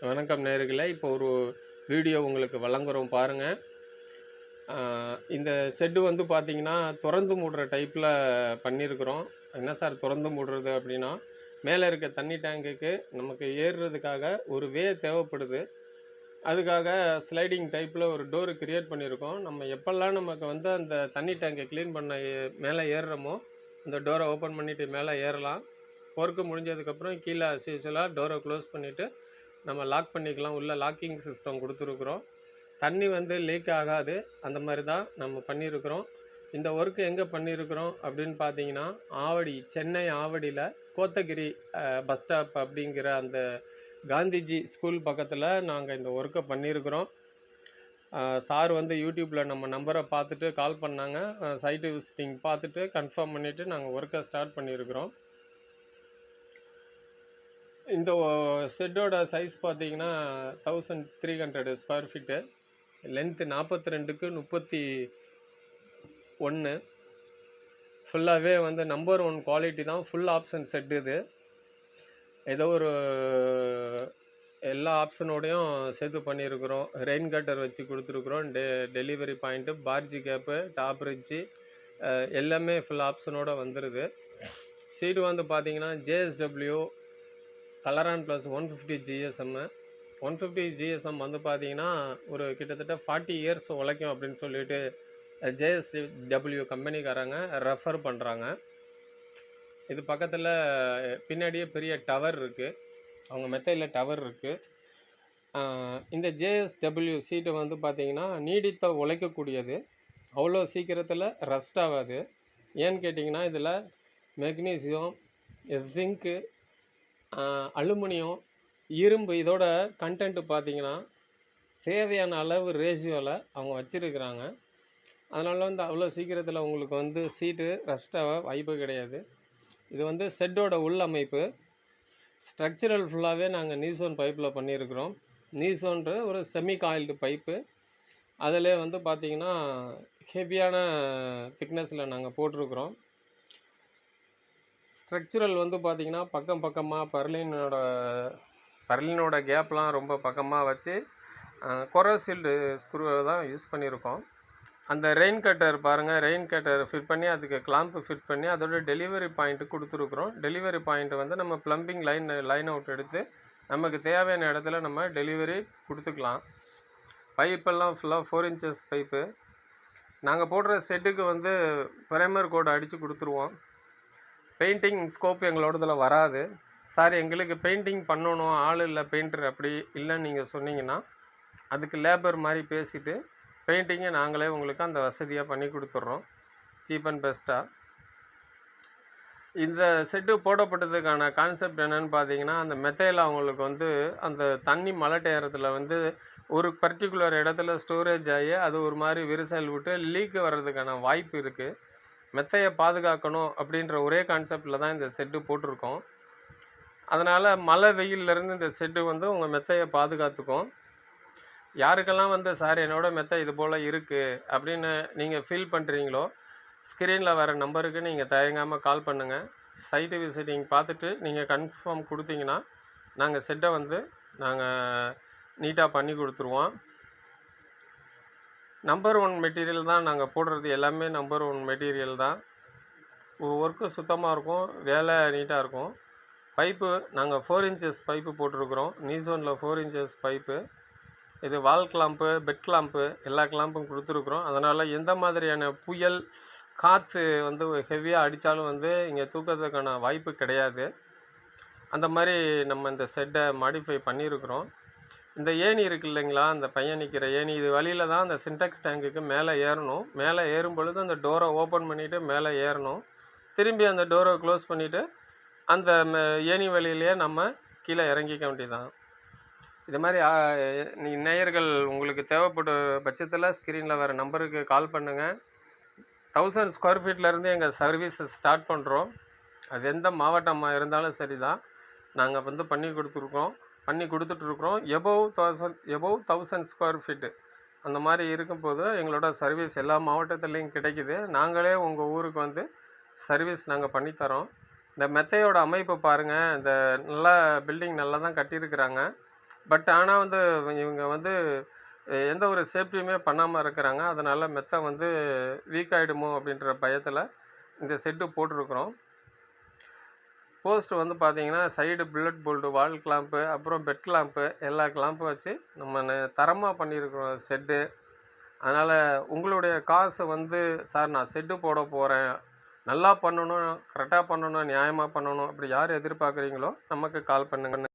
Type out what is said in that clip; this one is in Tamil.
வணக்கம் நேயர்களே இப்போ ஒரு வீடியோ உங்களுக்கு வழங்குறோம் பாருங்கள் இந்த செட்டு வந்து பார்த்திங்கன்னா திறந்து மூடுற டைப்பில் பண்ணியிருக்கிறோம். என்ன சார் திறந்து மூடுறது அப்படின்னா மேலே இருக்க தண்ணி டேங்குக்கு நமக்கு ஏறுறதுக்காக ஒரு வே தேவைப்படுது. அதுக்காக ஸ்லைடிங் டைப்பில் ஒரு டோரு க்ரியேட் பண்ணியிருக்கோம். நம்ம எப்போல்லாம் நமக்கு வந்து அந்த தண்ணி டேங்கை க்ளீன் பண்ண ஏ- மேலே ஏறுறோமோ அந்த டோரை ஓப்பன் பண்ணிவிட்டு மேலே ஏறலாம். ஒர்க்கு முடிஞ்சதுக்கப்புறம் கீழே அசியூஸ்வலாக டோரை க்ளோஸ் பண்ணிவிட்டு நம்ம லாக் பண்ணிக்கலாம். உள்ளே லாக்கிங் சிஸ்டம் கொடுத்துருக்குறோம். தண்ணி வந்து லீக் ஆகாது. அந்த மாதிரி தான் நம்ம பண்ணியிருக்கிறோம். இந்த ஒர்க்கு எங்கே பண்ணியிருக்கிறோம் அப்படின்னு பார்த்தீங்கன்னா ஆவடி சென்னை ஆவடியில் கோத்தகிரி பஸ் ஸ்டாப் அப்படிங்கிற அந்த காந்திஜி ஸ்கூல் பக்கத்தில் நாங்கள் இந்த ஒர்க்கை பண்ணியிருக்கிறோம். சார் வந்து யூடியூப்பில் நம்ம நம்பரை பார்த்துட்டு கால் பண்ணாங்க. சைட்டு விசிட்டிங் பார்த்துட்டு கன்ஃபார்ம் பண்ணிவிட்டு நாங்கள் ஒர்க்கை ஸ்டார்ட் பண்ணியிருக்கிறோம். இந்த செட்டோட சைஸ் பார்த்தீங்கன்னா thousand three hundred square feet length நாற்பத்தி ரெண்டுக்கு முப்பத்தி ஒன்று ஃபுல்லாகவே வந்து நம்பர் ஒன் குவாலிட்டி தான். ஃபுல் ஆப்ஷன் செட் இது. ஏதோ ஒரு எல்லா ஆப்ஷனோடையும் சேர்த்து பண்ணியிருக்கிறோம். ரெயின் கட்டர் வச்சு கொடுத்துருக்குறோம். டெ டெலிவரி பாயிண்ட்டு பார்ஜி கேப்பு டாப் ரிட்ஜி எல்லாமே ஃபுல் ஆப்ஷனோட வந்துடுது சீடு வந்து பார்த்தீங்கன்னா JSW Colouron plus one fifty GSM one fifty GSM வந்து பார்த்தீங்கன்னா ஒரு கிட்டத்தட்ட ஃபார்ட்டி இயர்ஸ் உழைக்கும் அப்படின்னு சொல்லிட்டு ஜேஎஸ்டபிள்யூ கம்பெனிக்காரங்க ரெஃபர் பண்ணுறாங்க இது பக்கத்தில் பின்னாடியே பெரிய டவர் இருக்குது அவங்க மெத்தையில் டவர் இருக்குது இந்த ஜேஎஸ்டபிள்யூ சீட்டு வந்து பார்த்தீங்கன்னா நீடித்த உழைக்கக்கூடியது. அவ்வளோ சீக்கிரத்தில் ரஸ்ட் ஆகாது. ஏன்னு கேட்டிங்கன்னா இதில் மெக்னீசியம் ஜிங்க்கு அலுமினியம் இரும்பு இதோட கண்டென்ட்டு பார்த்தீங்கன்னா தேவையான அளவு ரேஷியோவில் அவங்க வச்சுருக்குறாங்க. அதனால் வந்து அவ்வளோ சீக்கிரத்தில் உங்களுக்கு வந்து சீட்டு ரஸ்டாக வாய்ப்பு கிடையாது. இது வந்து செட்டோட உள்ளமைப்பு ஸ்ட்ரக்சரல் ஃபுல்லாகவே நாங்கள் நீசோன் பைப்பில் பண்ணியிருக்கிறோம். நீசோன்ற ஒரு செமி காயில்டு பைப்பு அதில் வந்து பார்த்திங்கன்னா ஹெவியான திக்னஸில் நாங்கள் போட்டிருக்கிறோம். ஸ்ட்ரக்சரல் வந்து பார்த்திங்கன்னா பக்கம் பக்கமாக பர்லினோட பர்லினோட கேப்லாம் ரொம்ப பக்கமாக வச்சு கொரோசீல்டு ஸ்க்ரூவை தான் யூஸ் பண்ணியிருக்கோம் அந்த ரெயின் கட்டர் பாருங்கள் ரெயின் கட்டர் ஃபிட் பண்ணி அதுக்கு கிளாம்பு ஃபிட் பண்ணி அதோட டெலிவரி பாயிண்ட்டு கொடுத்துருக்குறோம். டெலிவரி பாயிண்ட்டு வந்து நம்ம ப்ளம்பிங் லைன் லைன் அவுட் எடுத்து நமக்கு தேவையான இடத்துல நம்ம டெலிவரி கொடுத்துக்கலாம். பைப்பெல்லாம் ஃபுல்லாக ஃபோர் இன்ச்சஸ் பைப்பு நாங்கள் போடுற செட்டுக்கு வந்து பிரைமர் கோடு அடித்து கொடுத்துருவோம். பெயிண்டிங் ஸ்கோப் எங்களோடதில் வராது. சார் எங்களுக்கு பெயிண்டிங் பண்ணணும் ஆள் இல்லை பெயிண்டர் அப்படி இல்லைன்னு நீங்கள் சொன்னீங்கன்னா அதுக்கு லேபர் மாதிரி பேசிவிட்டு பெயிண்டிங்கை நாங்களே உங்களுக்கு அந்த வசதியாக பண்ணி கொடுத்துட்றோம் சீப் அண்ட் பெஸ்ட்டாக இந்த செட்டு போடப்பட்டதுக்கான கான்செப்ட் என்னென்னு பார்த்தீங்கன்னா அந்த மெத்தையில் அவங்களுக்கு வந்து அந்த தண்ணி மழை டேரத்தில் வந்து ஒரு பர்டிகுலர் இடத்துல ஸ்டோரேஜ் ஆகி அது ஒரு மாதிரி விரிசல் விட்டு லீக் வர்றதுக்கான வாய்ப்பு இருக்குது மெத்தையை பாதுகாக்கணும் அப்படின்ற ஒரே கான்செப்டில் தான் இந்த செட்டு போட்டிருக்கோம். அதனால் மழை வெயில்லேருந்து இந்த செட்டு வந்து உங்கள் மெத்தையை பாதுகாத்துக்கும். யாருக்கெல்லாம் வந்து சார் என்னோட மெத்தை இது போல் இருக்குது அப்படின்னு நீங்கள் ஃபீல் பண்ணுறீங்களோ ஸ்க்ரீனில் வர நம்பருக்கு நீங்கள் தயங்காமல் கால் பண்ணுங்கள் சைட்டு விசிட்டிங் பார்த்துட்டு நீங்கள் கன்ஃபார்ம் கொடுத்தீங்கன்னா நாங்கள் செட்டை வந்து நாங்கள் நீட்டாக பண்ணி கொடுத்துருவோம். நம்பர் ஒன் மெட்டீரியல் தான் நாங்கள் போடுறது எல்லாமே நம்பர் ஒன் மெட்டீரியல் தான். ஒர்க்கு சுத்தமாக இருக்கும் வேலை நீட்டாக இருக்கும். பைப்பு நாங்கள் ஃபோர் இன்ச்சஸ் பைப்பு போட்டிருக்கிறோம். நீசோனில் ஃபோர் இன்ச்சஸ் பைப்பு. இது வால் கிளாம்பு பெட் கிளாம்பு எல்லா கிளாம்பும் கொடுத்துருக்குறோம். அதனால் எந்த மாதிரியான புயல் காற்று வந்து ஹெவியாக அடித்தாலும் வந்து இங்கே தூக்கிறதுக்கான வாய்ப்பு கிடையாது. அந்த மாதிரி நம்ம இந்த செட்டை மாடிஃபை பண்ணியிருக்கிறோம். இந்த ஏணி இருக்கு இல்லைங்களா? அந்த பையன் நிற்கிற ஏணி இது வழியில் தான் அந்த சின்டெக்ஸ் டேங்குக்கு மேலே ஏறணும். மேலே ஏறும் பொழுது அந்த டோரை ஓப்பன் பண்ணிவிட்டு மேலே ஏறணும். திரும்பி அந்த டோரை க்ளோஸ் பண்ணிவிட்டு அந்த ம- ஏணி வழியிலேயே நம்ம கீழே இறங்கிக்க வேண்டியதான் இது மாதிரி நேயர்கள் உங்களுக்கு தேவைப்பட்ட பட்சத்தில் ஸ்க்ரீனில் வர நம்பருக்கு கால் பண்ணுங்கள் தௌசண்ட் ஸ்கொயர் ஃபீட்லேருந்து எங்கள் சர்வீஸ் ஸ்டார்ட் பண்ணுறோம் அது எந்த மாவட்டமாக இருந்தாலும் சரி தான் நாங்கள் வந்து பண்ணி கொடுத்துருக்கோம். பண்ணி கொடுத்துட்ருக்குறோம். Above thousand above thousand square feet அந்த மாதிரி இருக்கும்போது எங்களோட சர்வீஸ் எல்லா மாவட்டத்துலேயும் கிடைக்குது. நாங்களே உங்கள் ஊருக்கு வந்து சர்வீஸ் நாங்கள் பண்ணித்தரோம். இந்த மெத்தையோட அமைப்பு பாருங்கள் இந்த நல்லா பில்டிங் நல்லா தான் கட்டியிருக்கிறாங்க. பட் ஆனால் வந்து இவங்க வந்து எந்த ஒரு சேஃப்டியுமே பண்ணாமல் இருக்கிறாங்க. அதனால் மெத்தை வந்து வீக் ஆகிடுமோ அப்படின்ற பயத்தில் இந்த செட்டு போட்டிருக்குறோம். போஸ்ட் வந்து பார்த்தீங்கன்னா side bullet bolt wall clamp அப்புறம் பெட் கிளாம்ப்பு எல்லா கிளாம்பும் வச்சு நம்ம தரமாக பண்ணியிருக்கிறோம் செட்டு அதனால் உங்களுடைய காசு வந்து சார் நான் செட்டு போட போகிறேன் நல்லா பண்ணணும் கரெக்டாக பண்ணணும் நியாயமாக பண்ணணும் அப்படி யார் எதிர்பார்க்குறீங்களோ நமக்கு கால் பண்ணுங்க.